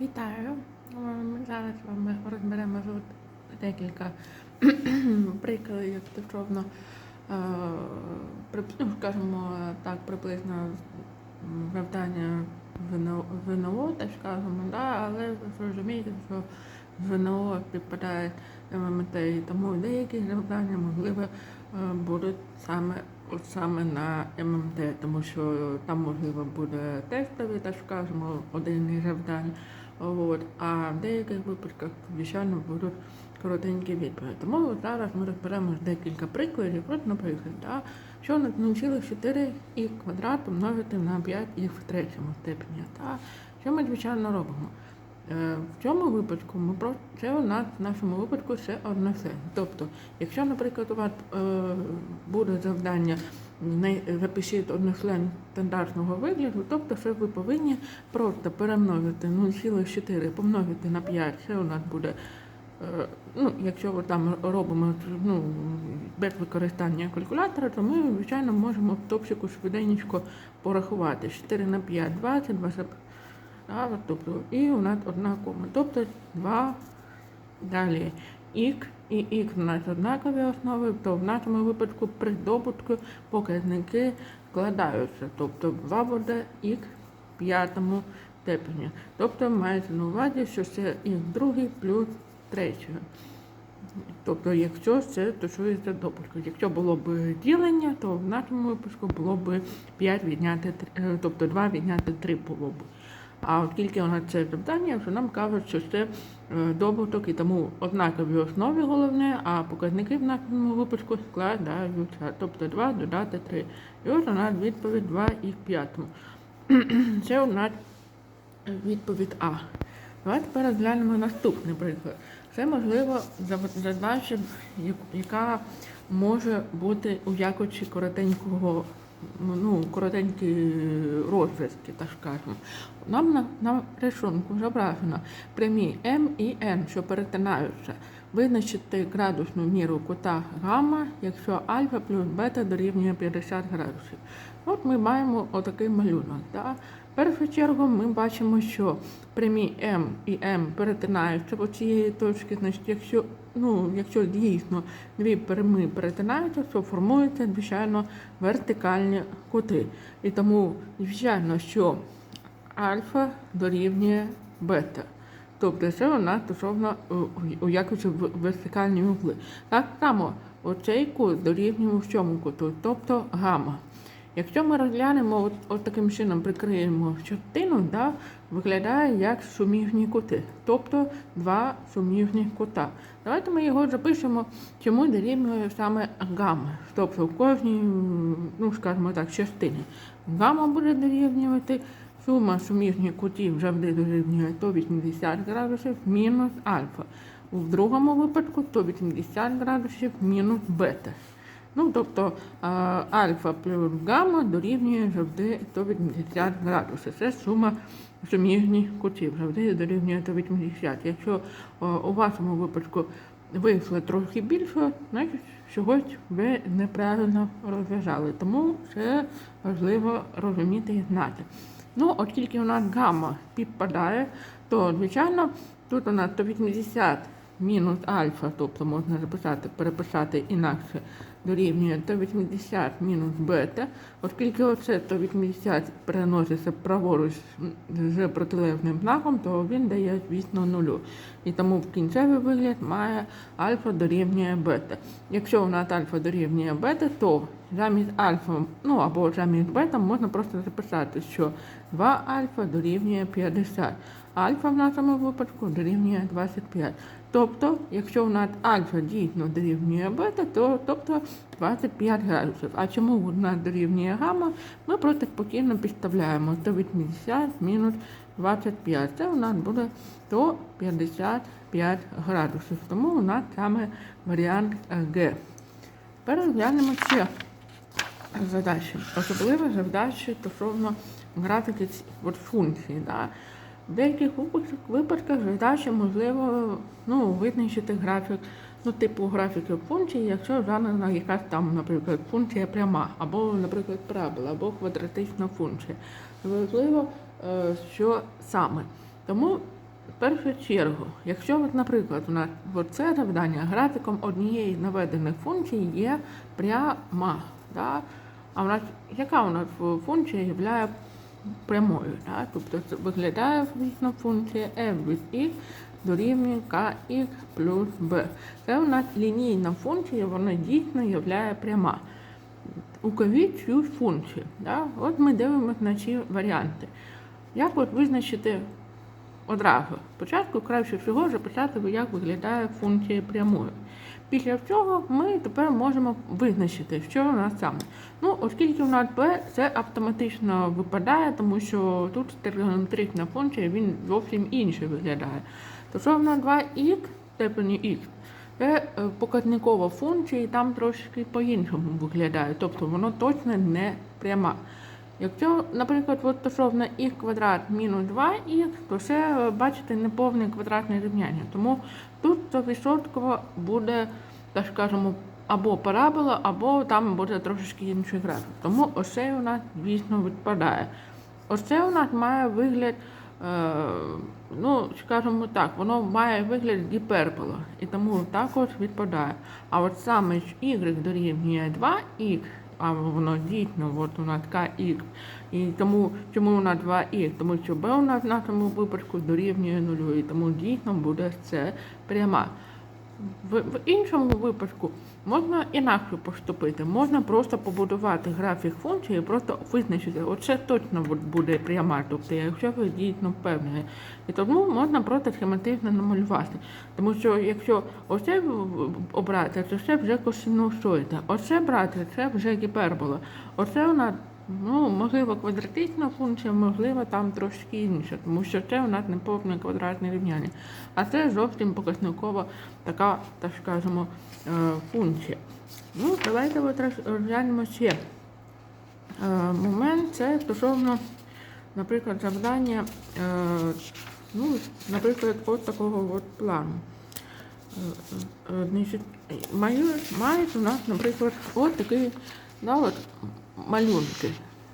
Вітаю! Ми зараз вами розберемо тут декілька прикладів, як стосовно, е, ну, скажімо так, приблизно завдання ВНО, так скажемо, да, але зрозумієте, що ВНО підпадає ММТ, тому деякі завдання, можливо, е, будуть саме от саме на ММТ, тому що там можливо буде тестові, так скажемо, один із завдань. От, а в деяких випадках, звичайно, будуть коротенькі відповіді. Тому зараз ми розберемо декілька прикладів. От, наприклад, да, що на 0,4 і квадрат помножити на 5 і в третьому степені. Та, що ми, звичайно, робимо? Е, В цьому випадку ми про це у нас в нашому випадку це одне все. Тобто, якщо, наприклад, у вас е, буде завдання запишіть одночлен стандартного вигляду, тобто це ви повинні просто перемножити 0,4 помножити на 5, це у нас буде. е, Ну, якщо ви там робимо ну, без використання калькулятора, то ми, звичайно, можемо в топчику швиденько порахувати. 4 на 5, 20, 20 а, тобто, і у нас одна кома. Тобто 2 далі х і х у нас однакові основи, то в нашому випадку при добутку показники складаються. Тобто 2 буде х в п'ятому степені. Тобто мається на увазі, що це х другий плюс третього. Тобто, якщо це стосується добутку. Якщо було б ділення, то в нашому випуску було б 5 відняти, е, тобто 2 відняти 3 було б. А оскільки нас це завдання, то нам кажуть, що це е, добуток і тому однакові основі головне, а показники в нашому випуску складаються. Тобто 2 додати 3. І ось у нас відповідь 2 і в п'ятому. Це у нас відповідь А. Давайте тепер розглянемо наступний приклад. Це можливо задача, яка може бути у якості коротенького, ну, коротенької розв'язки, так скажемо. Нам на, на рисунку зображено прямі М і Н, що перетинаються. Визначити градусну міру кута гамма, якщо альфа плюс бета дорівнює 50 градусів. От ми маємо отакий малюнок. Да? В першу чергу ми бачимо, що прямі М і М перетинаються по цієї точки. Значить, якщо, ну, якщо дійсно дві прямі перетинаються, то формуються, звичайно, вертикальні кути. І тому, звичайно, що альфа дорівнює бета. Тобто це нас стосовно у- у якості вертикальні угли. Так само оцей кут дорівнює в цьому куту, тобто гамма. Якщо ми розглянемо от, от таким чином, прикриємо частину, да, виглядає як суміжні кути, тобто два суміжні кута. Давайте ми його запишемо, чому дорівнює саме гамма. Тобто в кожній, ну скажімо так, частині. Гамма буде дорівнювати сума суміжних кутів завжди дорівнює 180 градусів мінус альфа. У другому випадку 180 градусів мінус бета. Ну, тобто а, альфа плюс гамма дорівнює завжди 180 градусів. Це сума суміжних кутів, завжди дорівнює 180. Якщо а, у вашому випадку вийшло трохи більше, значить чогось ви неправильно розв'язали. Тому це важливо розуміти і знати. Ну, оскільки у нас гамма підпадає, то звичайно тут у нас 180 мінус альфа, тобто можна записати, переписати інакше, дорівнює 180 мінус бета, оскільки оце 180 переноситься праворуч з протилежним знаком, то він дає, звісно, нулю. І тому в кінцевий вигляд має альфа дорівнює бета. Якщо у нас альфа дорівнює бета, то замість альфа, ну або замість бета можна просто записати, що 2 альфа дорівнює 50. Альфа в нашому випадку дорівнює 25. Тобто, якщо у нас альфа дійсно дорівнює бета, то тобто 25 градусів. А чому у нас дорівнює гамма? Ми просто спокійно підставляємо 180 мінус 25. Це у нас буде 155 градусів. Тому у нас саме варіант е, Г. Тепер розглянемо ще задачі. Особливо задачі стосовно графіки функції. Да. В деяких випадках, задача можливо ну, визначити графік, ну, типу графіки функції, якщо задана якась там, наприклад, функція пряма, або, наприклад, парабола, або квадратична функція. Важливо, е, що саме. Тому в першу чергу, якщо, от, наприклад, у нас це завдання графіком однієї з наведених функцій є пряма, да? а у нас яка у нас функція є прямою? Да? Тобто це виглядає звісно функція f від x дорівнює kx плюс b. Це у нас лінійна функція, вона дійсно є пряма. Укажіть цю функцію. Да? От ми дивимося на ці варіанти. Як от визначити одразу? Спочатку краще всього записати, як виглядає функція прямої. Після цього ми тепер можемо визначити, що у нас саме. Ну, оскільки у нас b, це автоматично випадає, тому що тут тригонометрична функція, він зовсім інше виглядає. То що в нас 2х степені х? Це е, показникова функція, і там трошки по-іншому виглядає. Тобто воно точно не пряма. Якщо, наприклад, от стосовно х квадрат мінус 2х, то це, е, бачите, неповне квадратне рівняння. Тому тут 100% буде, так скажемо, або парабола, або там буде трошечки інший графік. Тому оце у нас, звісно, відпадає. Оце у нас має вигляд. Е, ну, скажімо так, воно має вигляд гіпербола, і тому також відпадає. А от саме ж y дорівнює 2х, а воно дійсно, от у нас kx, і тому чому вона нас 2х? Тому що b у нас в нашому випадку дорівнює 0, і тому дійсно буде це пряма. В, в іншому випадку можна інакше поступити. Можна просто побудувати графік функції і просто визначити, оце точно буде пряма, тобто, якщо ви дійсно впевнені. І тому можна просто схематично намалювати. Тому що якщо оце обрати, то це вже косинусоїда. Оце брати, це вже гіпербола. Оце нас Ну, можливо, квадратична функція, можливо, там трошки інше, тому що це у нас не повне квадратне рівняння. А це зовсім показникова така, так скажемо, е, функція. Ну, Давайте розглянемо ще е, момент, це стосовно, наприклад, завдання, е, ну, наприклад, от такого от плану. Мають у нас, наприклад, от такий да, от, малюнки.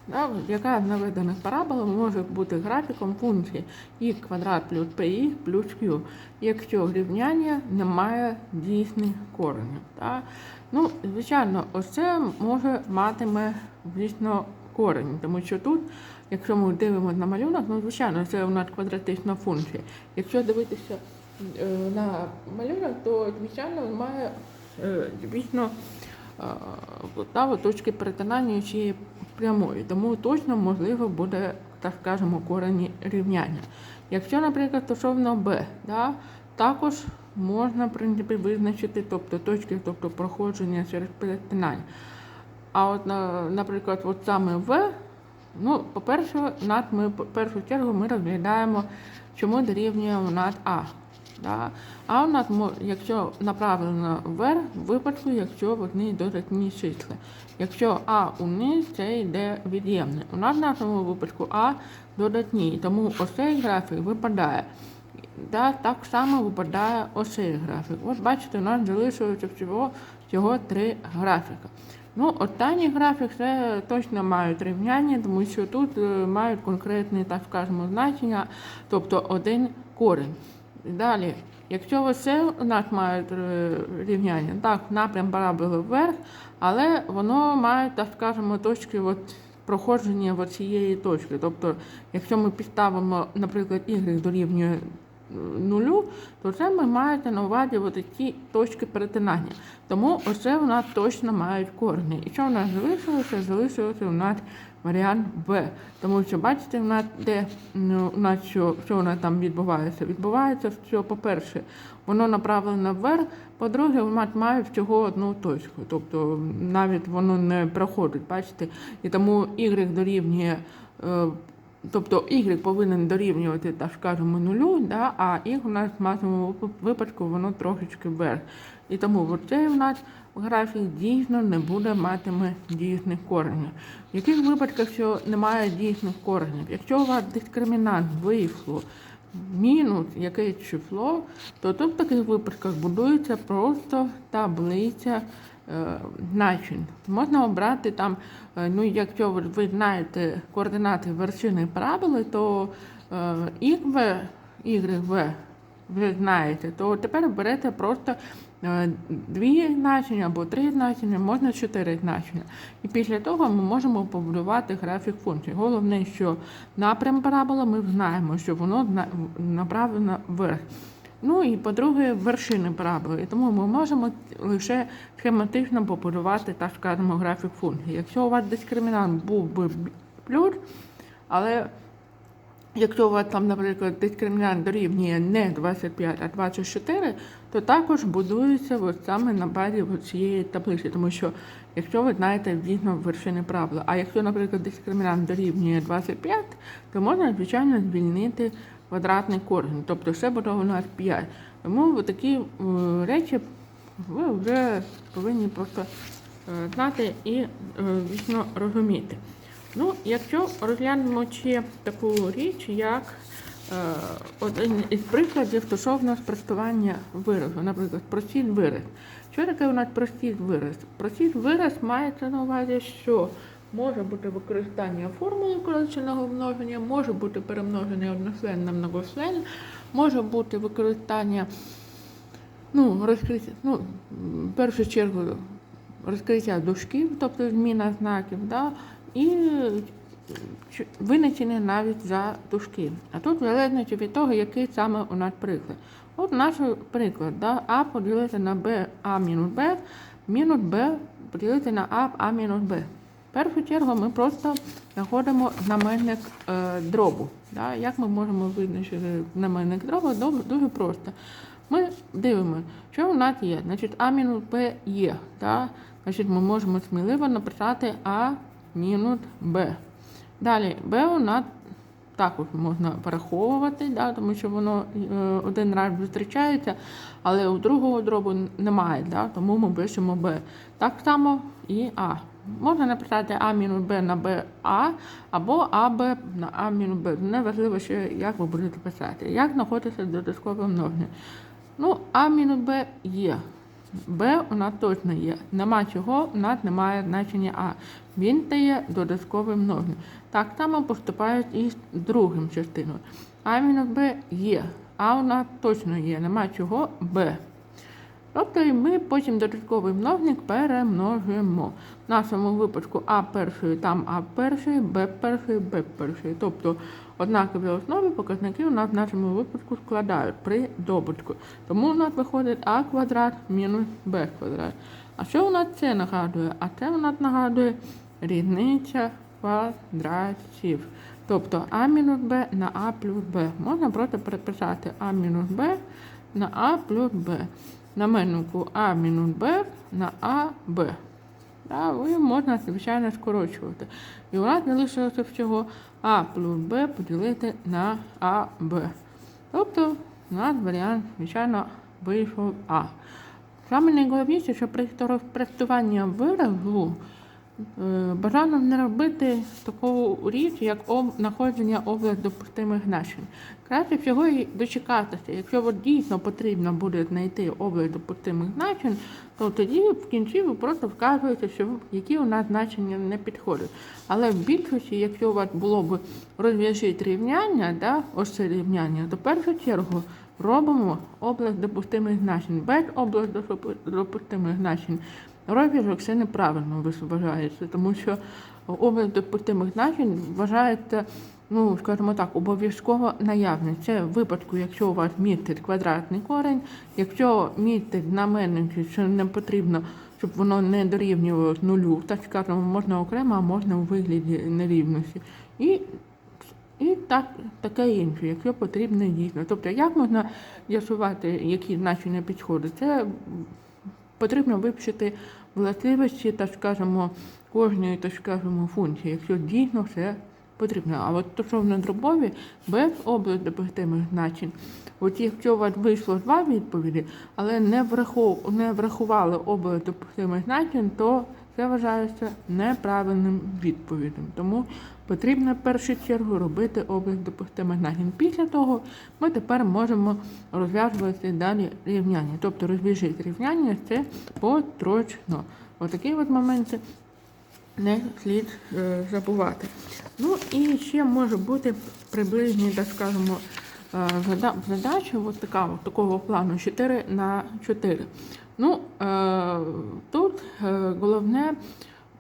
Да, яка з наведених парабол може бути графіком функції y квадрат плюс px плюс q, якщо рівняння не має дійсних коренів. Да? Ну, Звичайно, ось це може матиме звісно, корені, тому що тут, якщо ми дивимося на малюнок, ну, звичайно, це у нас квадратична функція. Якщо дивитися е, на малюнок, то звичайно він має е, звісно, та точки перетинання цієї прямої, тому точно можливо буде, так скажемо, корені рівняння. Якщо, наприклад, стосовно b, да, також можна в принципі, визначити тобто, точки тобто, проходження через перетинання. А от, наприклад, от саме В, ну, по-перше, ми в першу чергу ми розглядаємо, чому дорівнює над А. Да? А у нас, якщо направлено вверх, в випадку, якщо вони додатні числа. Якщо А униз, це йде від'ємне. У нас в нашому випадку А додатні, тому ось цей графік випадає. Да, Так само випадає ось цей графік. От бачите, у нас залишилося всього, всього три графіка. Ну, Останній графік це точно мають рівняння, тому що тут е, мають конкретне, так скажемо, значення, тобто один корінь. Далі, якщо оце у нас має е, рівняння, так, напрям параболи вверх, але воно має, так скажемо, точки от, проходження цієї точки. Тобто, якщо ми підставимо, наприклад, y дорівнює е, нулю, то це ми маєте на увазі от ці точки перетинання. Тому оце у нас точно мають корені. І що у нас залишилося? Залишилося у нас варіант Б. Тому що, бачите, в нас де ну, у нас що, що у там відбувається? Відбувається, що, по-перше, воно направлено вверх, по-друге, у має всього одну точку. Тобто навіть воно не проходить, бачите? І тому Y дорівнює. Е, тобто y повинен дорівнювати, так скажемо, нулю, да, а y у нас в нашому випадку воно трошечки вверх. І тому цей у нас графік дійсно не буде матиме дійсних коренів. В яких випадках, що немає дійсних коренів? Якщо у вас дискримінант вийшло мінус якесь число, то тут в таких випадках будується просто таблиця е, значень. Можна обрати там, е, ну якщо ви знаєте координати вершини параболи, то ікве y, v вже знаєте, то тепер берете просто дві значення або три значення, можна чотири значення. І після того ми можемо побудувати графік функцій. Головне, що напрям парабола ми знаємо, що воно направлено вверх. Ну і по-друге, вершини параболи. Тому ми можемо лише схематично побудувати, так скажемо, графік функцій. Якщо у вас дискримінант був би плюс, але Якщо у вас там, наприклад, дискримінант дорівнює не 25, а 24, то також будується от саме на базі цієї таблиці, тому що якщо ви знаєте дійсно вершини правила. А якщо, наприклад, дискримінант дорівнює 25, то можна, звичайно, звільнити квадратний корінь, тобто все буде у нас 5. Тому такі е, речі ви вже повинні просто е, знати і е, дійсно розуміти. Ну, якщо розглянемо ще таку річ, як е, один із прикладів стосовно спростування виразу, наприклад, простіт вираз. Що таке у нас простіт вираз? Простіт вираз мається на увазі, що може бути використання формули коротшеного множення, може бути перемноження одночлен на многочлен, може бути використання ну, розкриття, ну, в першу чергу розкриття дужків, тобто зміна знаків, да, і винесені навіть за дужки. А тут залежно від того, який саме у нас приклад. От наш приклад, да, А поділити на Б, А мінус Б, мінус Б поділити на А, А мінус Б. В першу чергу ми просто знаходимо знаменник е, дробу. Да? Як ми можемо визначити знаменник дробу? Дуже просто. Ми дивимося, що у нас є. Значить, А мінус Б є. Да? Значить, ми можемо сміливо написати А мінус Б. Далі Б у також можна переховувати, да, тому що воно е, один раз зустрічається, але у другого дробу немає, да, тому ми пишемо Б. Так само і А. Можна написати А мінус Б на Б А або АБ на А мінус Б. Неважливо, що як ви будете писати. Як знаходиться додаткове множення? Ну, А мінус Б є. Б у нас точно є. Нема чого, у нас немає значення А. Він дає додаткове множення. Так само поступають і з другим частиною. А мінус Б є. А у нас точно є. Нема чого Б. Тобто ми потім додатковий множник перемножимо. В нашому випадку А першої, там А першої, Б першої, Б першої. Тобто однакові основи показники у нас в нашому випадку складають при добутку. Тому у нас виходить А квадрат мінус Б квадрат. А що у нас це нагадує? А це у нас нагадує різниця квадратів. Тобто А мінус Б на А плюс Б. Можна просто переписати А мінус Б на А плюс Б. На меннику А мінус Б на А Б. Да, можна, звичайно, скорочувати. І у нас залишилося всього А плюс Б поділити на АБ. Тобто у нас варіант, звичайно, вийшов А. Саме найголовніше, що при спростуванні виразу бажано не робити таку річ, як знаходження область допустимих значень. Краще всього і дочекатися. Якщо от дійсно потрібно буде знайти область допустимих значень, то тоді в кінці ви просто вказуєте, що які у нас значення не підходять. Але в більшості, якщо у вас було б розв'яжіть рівняння, да, ось це рівняння, то в першу чергу робимо область допустимих значень. Без область допу- допустимих значень розв'язок це неправильно вважається, тому що область допустимих значень вважається, ну скажімо так, обов'язково наявне. Це в випадку, якщо у вас містить квадратний корень, якщо містить знаменники, що не потрібно, щоб воно не дорівнювало нулю, так скажемо, можна окремо, а можна у вигляді нерівності. І і так, таке інше, якщо потрібно дійсно. Тобто, як можна з'ясувати, які значення підходять? Це потрібно вивчити властивості, так скажемо, кожної, так скажемо, функції, якщо дійсно все потрібно. А от стосовно дробові, без область допустимих значень, от якщо у вас вийшло два відповіді, але не, врахували область допустимих значень, то це вважається неправильним відповідем. Тому потрібно в першу чергу робити область допустимих значень. Після того ми тепер можемо розв'язувати далі рівняння. Тобто розв'яжити рівняння це потрочно. Отакі от моменти не слід е, забувати. Ну і ще може бути приблизні, так скажемо, е, задача от така, от такого плану 4 на 4. Ну, е, тут е, головне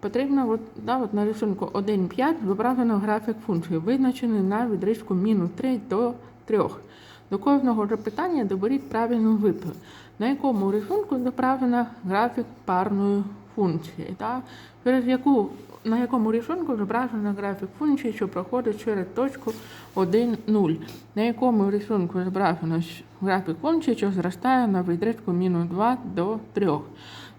потрібно от, да, от на рисунку 1,5 зображено графік функції, визначений на відрізку мінус 3 до 3. До кожного запитання доберіть правильну відповідь, на якому рисунку зображено графік парної функції, та, через яку, на якому рисунку зображено графік функції, що проходить через точку 1, 0, на якому рисунку зображено графік функції, що зростає на відрізку мінус 2 до 3,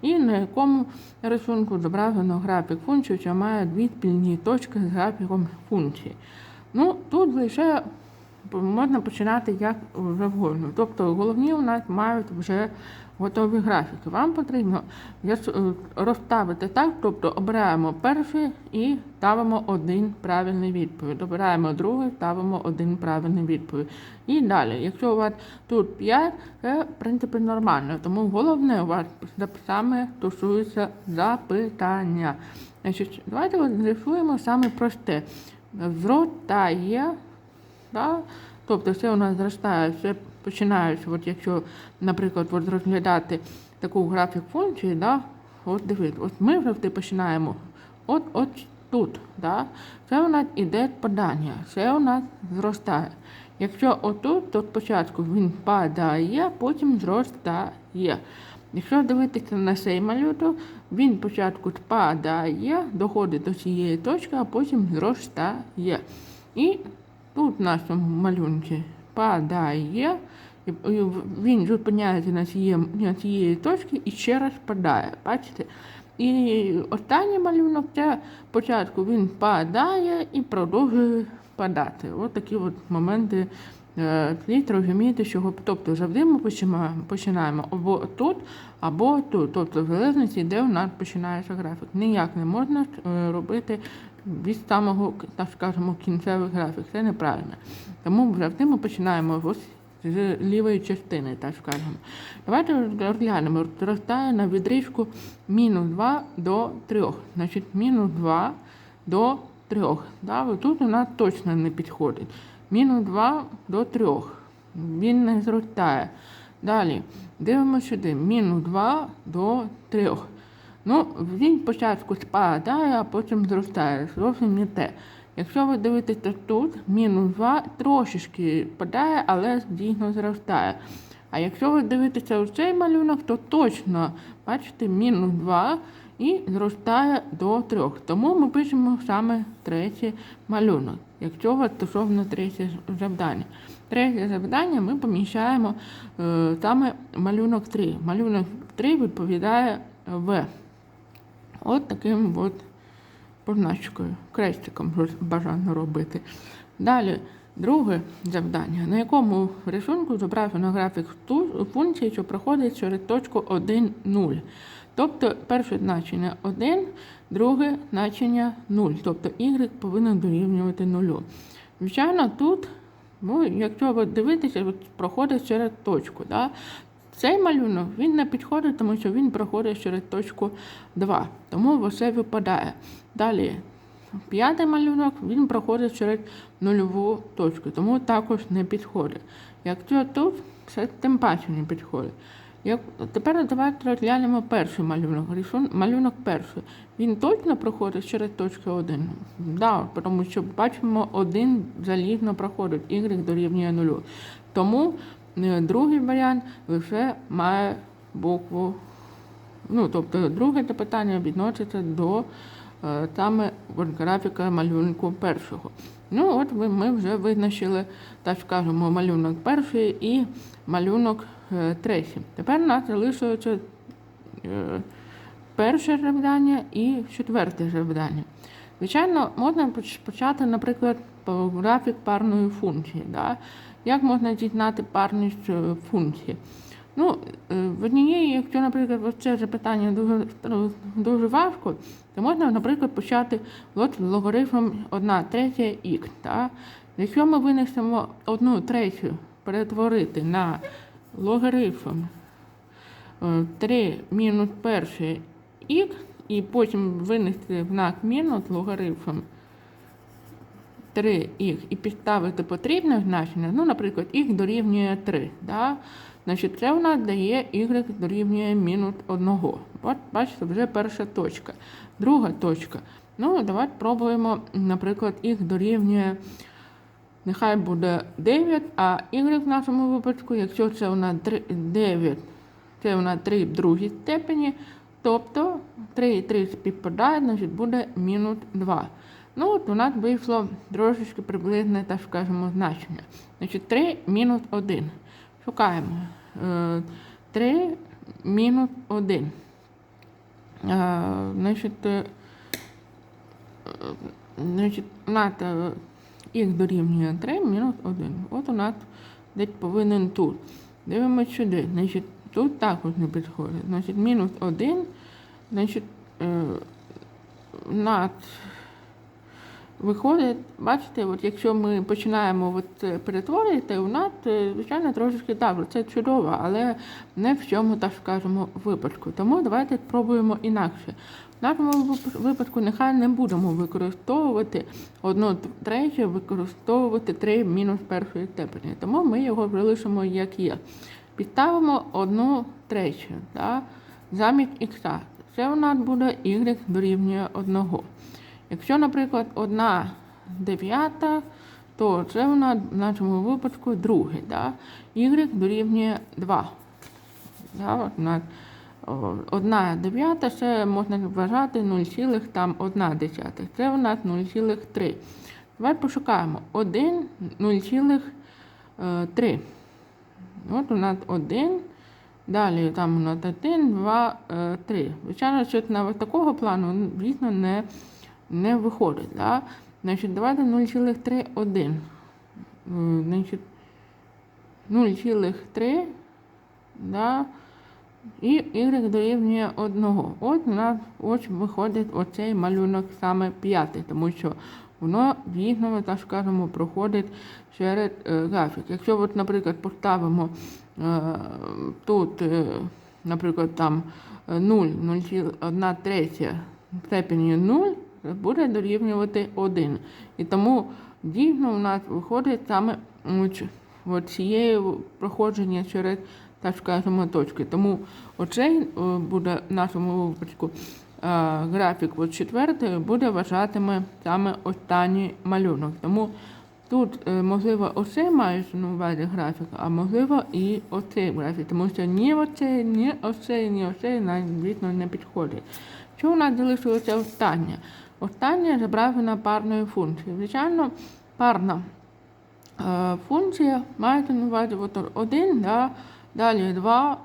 і на якому рисунку зображено графік функції, що має дві спільні точки з графіком функції. Ну, тут лише можна починати як завгодно. Тобто головні у нас мають вже готові графіки. Вам потрібно е, розставити так, тобто обираємо перший і ставимо один правильний відповідь. Обираємо другий, ставимо один правильний відповідь. І далі, якщо у вас тут 5, це в принципі нормально. Тому головне у вас саме стосується запитання. Значить, давайте з'ясуємо саме просте. Зростає Да? Тобто все у нас зростає, все починаючи, от якщо, наприклад, от розглядати таку графік функції, да? от дивіться, от ми завжди починаємо от, от тут. Да? Це у нас іде падання, це у нас зростає. Якщо отут, то спочатку він падає, потім зростає. Якщо дивитися на цей малюток, він спочатку падає, доходить до цієї точки, а потім зростає. І Тут в нашому малюнці падає, і він зупиняється на цієї, на цієї точці і ще раз падає. Бачите? І останній малюнок це спочатку він падає і продовжує падати. Ось такі от моменти е, слід розуміти, що тобто завжди ми починаємо, починаємо або тут, або тут. Тобто в залежності, де у нас починається графік. Ніяк не можна е, робити від самого, так скажемо, кінцевих графік. Це неправильно. Тому завжди ми починаємо ось з лівої частини, так скажемо. Давайте розглянемо. Зростає на відрізку мінус 2 до 3. Значить, мінус 2 до 3. Да? Тут нас точно не підходить. Мінус 2 до 3. Він не зростає. Далі дивимося сюди. Мінус 2 до 3. Ну, він спочатку спадає, а потім зростає. Зовсім не те. Якщо ви дивитеся тут, мінус 2 трошечки падає, але дійсно зростає. А якщо ви дивитеся у цей малюнок, то точно бачите мінус 2 і зростає до 3. Тому ми пишемо саме третій малюнок, якщо вас стосовно третє завдання. Третє завдання ми поміщаємо е, саме малюнок 3. Малюнок 3 відповідає В. От таким от позначкою, крестиком бажано робити. Далі, друге завдання, на якому рисунку зображено графік функції, що проходить через точку 1, 0. Тобто перше значення 1, друге значення 0. Тобто y повинен дорівнювати 0. Звичайно, тут, ну, якщо ви дивитеся, проходить через точку. Да? Цей малюнок він не підходить, тому що він проходить через точку 2, тому все випадає. Далі, п'ятий малюнок він проходить через нульову точку, тому також не підходить. Якщо тут, це тим паче не підходить. Як... Тепер давайте розглянемо перший малюнок. Малюнок перший. Він точно проходить через точку 1. Да, тому що бачимо, один залізно проходить, y дорівнює 0. Тому другий варіант лише має букву. Ну, тобто друге запитання відноситься до е, саме графіка малюнку першого. Ну, от ми вже визначили, так скажемо, малюнок перший і малюнок е, третій. Тепер у нас залишується е, перше завдання і четверте завдання. Звичайно, можна почати, наприклад, графік парної функції. Да? Як можна дізнати парність е, функції? Ну, е, в однієї, якщо, наприклад, це запитання дуже, дуже важко, то можна, наприклад, почати логарифм 1 третя х. Да? Якщо ми винесемо 1 третю перетворити на логарифм е, 3 мінус перший х, і потім винести знак мінус логарифм 3х і підставити потрібне значення, ну, наприклад, х дорівнює 3. Да? Значить, це у нас дає y дорівнює мінус 1. От, бачите, вже перша точка. Друга точка. Ну, давайте пробуємо, наприклад, х дорівнює, нехай буде 9, а y в нашому випадку, якщо це у нас 3, 9, це у нас 3 в другій степені, тобто 3 і 3 співпадають, значить буде мінус 2. Ну, от у нас вийшло трошечки приблизне, так скажемо, значення. Значить, 3 мінус 1. Шукаємо. Е, 3 мінус 1. Е, Значить, е, значить, у нас е, х дорівнює 3 мінус 1. От у нас десь повинен тут. Дивимося сюди. Значить, тут також не підходить. Значить, мінус 1. Значить, е, у нас виходить, бачите, от якщо ми починаємо от це перетворювати, у нас, е, звичайно, трошечки так, це чудово, але не в цьому, так скажемо, випадку. Тому давайте спробуємо інакше. В нашому випадку нехай не будемо використовувати одну третю, використовувати 3 мінус першої степені. Тому ми його залишимо як є. Підставимо одну третю да, замість х. Це у нас буде y дорівнює 1. Якщо, наприклад, одна дев'ята, то це нас в нашому випадку друге. Да? Y дорівнює 2. Да? Одна дев'ята, це можна вважати 0,1. Це у нас 0,3. Давай пошукаємо 1, 0,3. От у нас 1. Далі там у нас 1, 2, 3. Звичайно, що на такого плану, ну, звісно, не не виходить. Да? Значить, давайте 0,31. Е, Значить, 0,3, да? і y дорівнює 1. От у нас ось виходить оцей малюнок саме п'ятий, тому що воно дійсно, так скажемо, проходить через е, графік. Якщо, от, наприклад, поставимо е, тут, е, наприклад, там е, 0, 0,1 третя степені 0, буде дорівнювати 1. І тому дійсно у нас виходить саме цієї проходження через, так скажемо, точки. Тому оцей е, буде в нашому випадку е, графік от четвертий буде вважатиме саме останній малюнок. Тому тут, е, можливо, оцей мається на увазі графік, а можливо і оцей графік, тому що ні оцей, ні оцей, ні оцей навіть, звісно, не підходить. Що у нас залишилося останнє? Останнє зображена парною функцією. Звичайно, парна е, функція мається на увазі один, да, далі 2,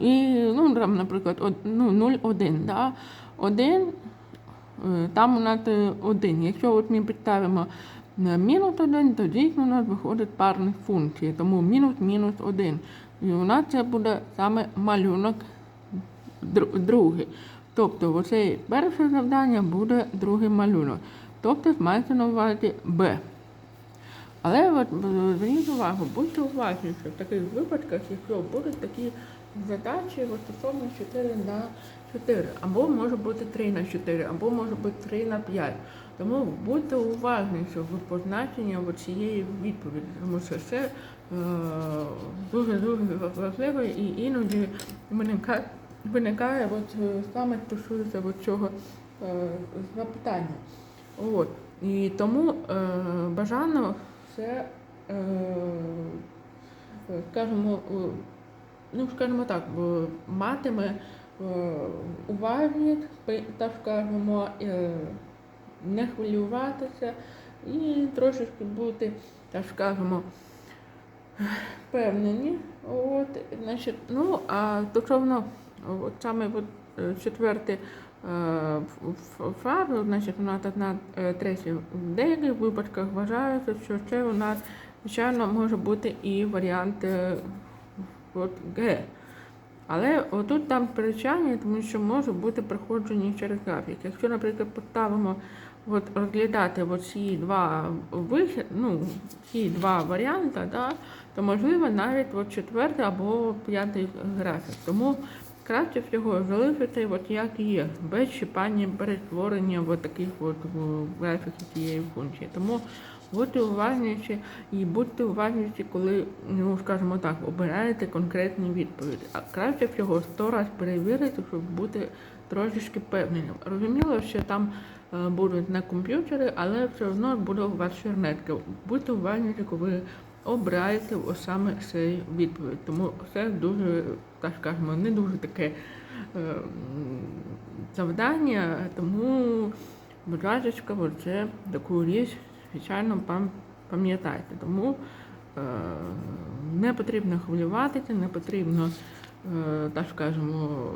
і, ну, там, наприклад, од- ну, 0,1. Да, 1, е, там у нас 1. Якщо от ми підставимо мінус 1, то дійсно у нас виходить парні функції. Тому мінус мінус 1. І у нас це буде саме малюнок другий. Тобто оце перше завдання буде другий малюнок. Тобто мається на увазі Б. Але от е, зверніть увагу, будьте уважні, що в таких випадках, якщо будуть такі задачі стосовно 4 на 4, або може бути 3 на 4, або може бути 3 на 5. Тому будьте уважні, що в позначенні цієї відповіді, тому що це е, дуже дуже важливо і іноді виникає, виникає от, е, саме стосується от цього е, запитання. От. І тому е, бажано це, е, скажімо, е, ну, скажімо так, матиме пи- так скажімо, е, не хвилюватися і трошечки бути, так скажімо, впевнені. От, значить, ну, а стосовно от саме от, е, четверте ф- ф- фразу, значить, у нас одна е, третя в деяких випадках вважається, що це у нас, звичайно, може бути і варіант е, от, Г. Але отут там сперечання, тому що може бути проходження через графік. Якщо, наприклад, поставимо от, розглядати от ці два вихід, ну, ці два варіанти, да, то можливо навіть от четвертий або п'ятий графік. Тому краще всього залишити от як є, без чіпання перетворення в таких от графіки цієї функції. Тому будьте уважніші і будьте уважніші, коли, ну скажімо так, обираєте конкретні відповіді. А краще всього сто раз перевірити, щоб бути трошечки певненим. Розуміло, що там е, будуть не комп'ютери, але все одно буде у вас чернетка. Будьте уважніші, коли обираєте саме цей відповідь. Тому це дуже, так скажемо, не дуже таке е, завдання, тому, будь ласка, це таку річ, звичайно, пам'ятайте. Тому е, не потрібно хвилюватися, не потрібно, е, так скажемо,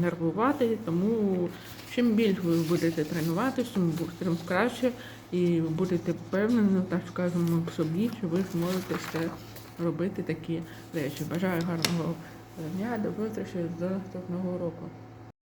нервувати, тому чим більше ви будете тренуватися, тим краще. І будете впевнені, так скажемо, в собі, що ви зможете все робити такі речі. Бажаю гарного дня, до зустрічі з наступного року.